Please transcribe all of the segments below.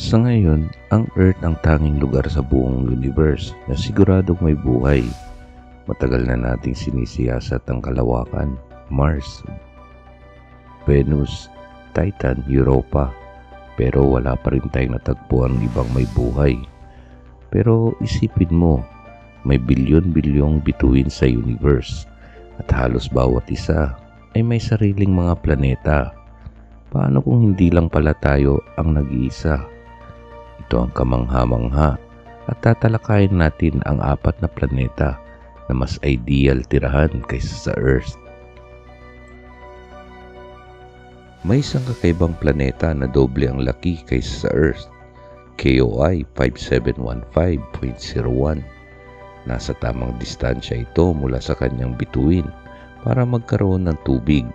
Sa ngayon, ang Earth ang tanging lugar sa buong universe na siguradong may buhay. Matagal na nating sinisiyasat ang kalawakan, Mars, Venus, Titan, Europa, pero wala pa rin tayong natagpuan ng ibang may buhay. Pero isipin mo, may bilyon-bilyong bituin sa universe at halos bawat isa ay may sariling mga planeta. Paano kung hindi lang pala tayo ang nag-iisa? Ito ang kamangha-mangha at tatalakayin natin ang apat na planeta na mas ideal tirahan kaysa sa Earth. May isang kakaibang planeta na doble ang laki kaysa sa Earth. KOI 5715.01 Nasa tamang distansya ito mula sa kanyang bituin para magkaroon ng tubig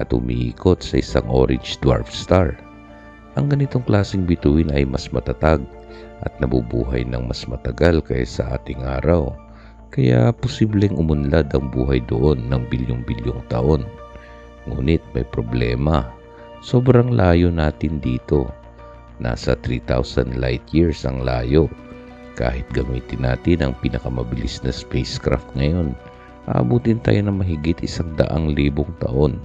at umiikot sa isang orange dwarf star. Ang ganitong klaseng bituin ay mas matatag at nabubuhay ng mas matagal kaysa sa ating araw. Kaya posibleng umunlad ang buhay doon ng bilyong-bilyong taon. Ngunit may problema. Sobrang layo natin dito. Nasa 3,000 light years ang layo. Kahit gamitin natin ang pinakamabilis na spacecraft ngayon, aabutin tayo ng mahigit isang daang libong taon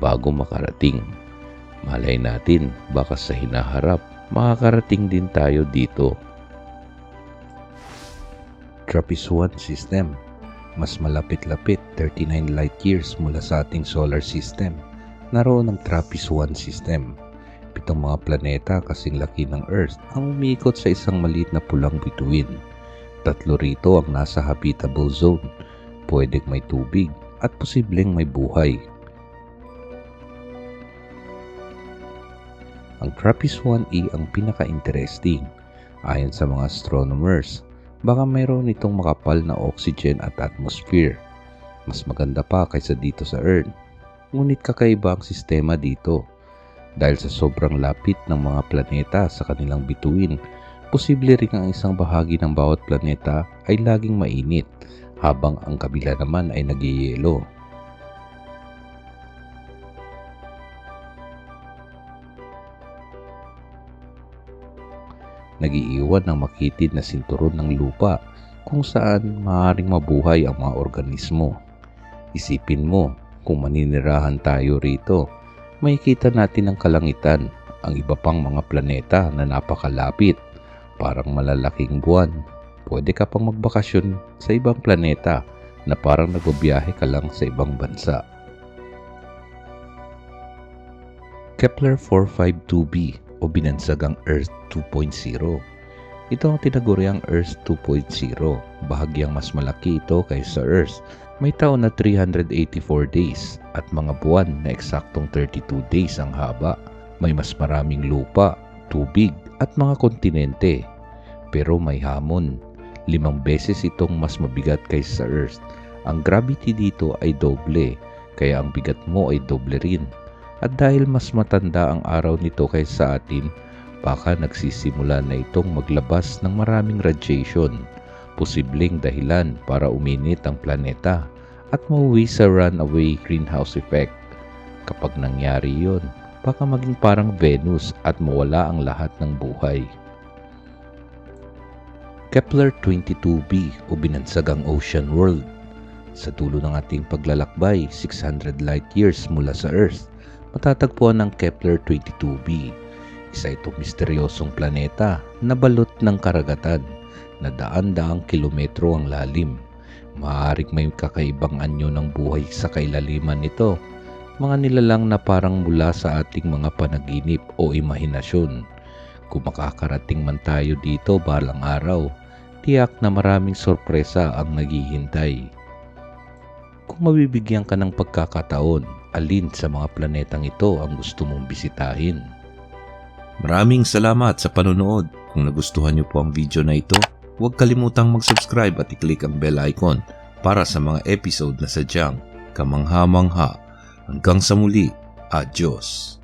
bago makarating. Malay natin, baka sa hinaharap, makakarating din tayo dito. TRAPPIST-1 system. Mas malapit-lapit 39 light years mula sa ating solar system. Naroon ang TRAPPIST-1 system. Pitong mga planeta kasing laki ng Earth ang umiikot sa isang maliit na pulang bituin. Tatlo rito ang nasa habitable zone. Pwedeng may tubig at posibleng may buhay. Ang TRAPPIST-1e ang pinaka-interesting. Ayon sa mga astronomers, baka mayroon itong makapal na oxygen at atmosphere. Mas maganda pa kaysa dito sa Earth. Ngunit kakaiba ang sistema dito. Dahil sa sobrang lapit ng mga planeta sa kanilang bituin, posible rin ang isang bahagi ng bawat planeta ay laging mainit habang ang kabila naman ay nagyayelo. Nagiiwan ng makitid na sinturon ng lupa kung saan maaaring mabuhay ang mga organismo. Isipin mo, kung maninirahan tayo rito, makikita natin ang kalangitan, ang iba pang mga planeta na napakalapit, parang malalaking buwan. Pwede ka pang magbakasyon sa ibang planeta na parang nagbabiyahe ka lang sa ibang bansa. Kepler 452b o binansagang Earth 2.0. Ito ang tinaguriang Earth 2.0. Bahagyang mas malaki ito kaysa Earth. May taon na 384 days at mga buwan na eksaktong 32 days ang haba. May mas maraming lupa, tubig at mga kontinente. Pero may hamon. Limang beses itong mas mabigat kaysa sa Earth. Ang gravity dito ay doble, kaya ang bigat mo ay doble rin. At dahil mas matanda ang araw nito kaysa sa atin, baka nagsisimula na itong maglabas ng maraming radiation, posibleng dahilan para uminit ang planeta at mauwi sa runaway greenhouse effect. Kapag nangyari yon, baka maging parang Venus at mawala ang lahat ng buhay. Kepler 22b o binansagang Ocean World sa dulo ng ating paglalakbay 600 light years mula sa Earth matatagpuan ng Kepler 22b. Isa itong misteryosong planeta na balot ng karagatan na daan-daang kilometro ang lalim. Maaring may kakaibang anyo ng buhay sa kailaliman nito. Mga nilalang na parang mula sa ating mga panaginip o imahinasyon. Kung makakarating man tayo dito balang araw, tiyak na maraming sorpresa ang naghihintay. Kung mabibigyan ka ng pagkakataon, alin sa mga planetang ito ang gusto mong bisitahin. Maraming salamat sa panonood. Kung nagustuhan niyo po ang video na ito, huwag kalimutang mag-subscribe at i-click ang bell icon para sa mga episode na sadyang kamangha-mangha. Hanggang sa muli, adios!